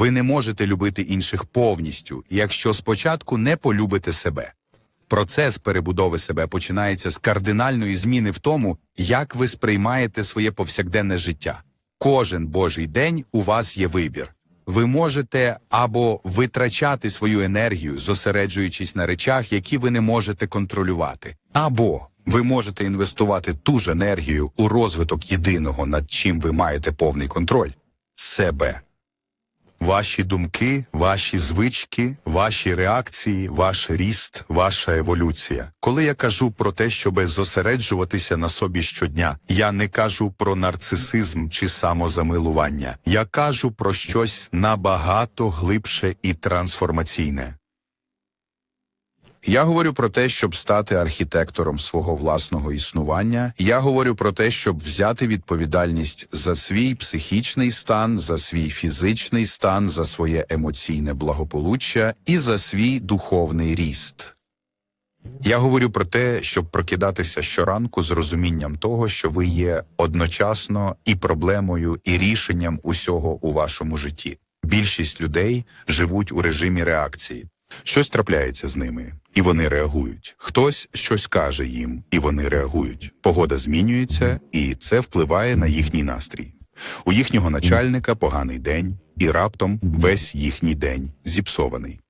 Ви не можете любити інших повністю, якщо спочатку не полюбите себе. Процес перебудови себе починається з кардинальної зміни в тому, як ви сприймаєте своє повсякденне життя. Кожен божий день у вас є вибір. Ви можете або витрачати свою енергію, зосереджуючись на речах, які ви не можете контролювати, або ви можете інвестувати ту ж енергію у розвиток єдиного, над чим ви маєте повний контроль себе. Ваші думки, ваші звички, ваші реакції, ваш ріст, ваша еволюція. Коли я кажу про те, щоб зосереджуватися на собі щодня, я не кажу про нарцисизм чи самозамилування. Я кажу про щось набагато глибше і трансформаційне. Я говорю про те, щоб стати архітектором свого власного існування. Я говорю про те, щоб взяти відповідальність за свій психічний стан, за свій фізичний стан, за своє емоційне благополуччя і за свій духовний ріст. Я говорю про те, щоб прокидатися щоранку з розумінням того, що ви є одночасно і проблемою, і рішенням усього у вашому житті. Більшість людей живуть у режимі реакції. Щось трапляється з ними, і вони реагують. Хтось щось каже їм, і вони реагують. Погода змінюється, і це впливає на їхній настрій. У їхнього начальника поганий день, і раптом весь їхній день зіпсований.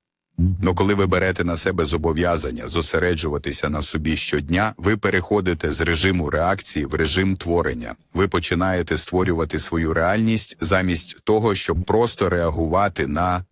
Но коли ви берете на себе зобов'язання зосереджуватися на собі щодня, ви переходите з режиму реакції в режим творення. Ви починаєте створювати свою реальність замість того, щоб просто реагувати на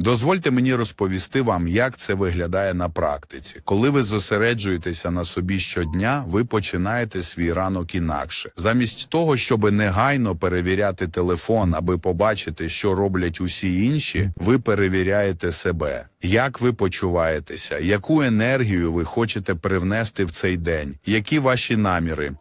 Дозвольте мені розповісти вам, як це виглядає на практиці. Коли ви зосереджуєтеся на собі щодня, ви починаєте свій ранок інакше. Замість того, щоб негайно перевіряти телефон, аби побачити, що роблять усі інші, ви перевіряєте себе. Як ви почуваєтеся, яку енергію ви хочете привнести в цей день, які ваші наміри?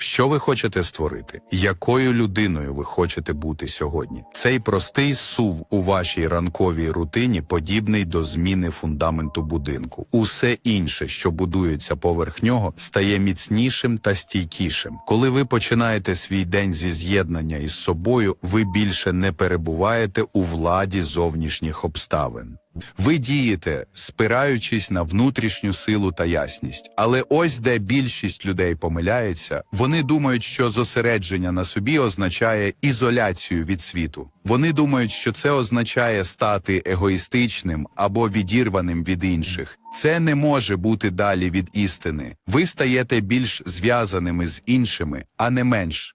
Що ви хочете створити? Якою людиною ви хочете бути сьогодні? Цей простий сув у вашій ранковій рутині подібний до зміни фундаменту будинку. Усе інше, що будується поверх нього, стає міцнішим та стійкішим. Коли ви починаєте свій день зі з'єднання із собою, ви більше не перебуваєте у владі зовнішніх обставин. Ви дієте, спираючись на внутрішню силу та ясність. Але ось де більшість людей помиляється, вони думають, що зосередження на собі означає ізоляцію від світу. Вони думають, що це означає стати егоїстичним або відірваним від інших. Це не може бути далі від істини. Ви стаєте більш зв'язаними з іншими, а не менш.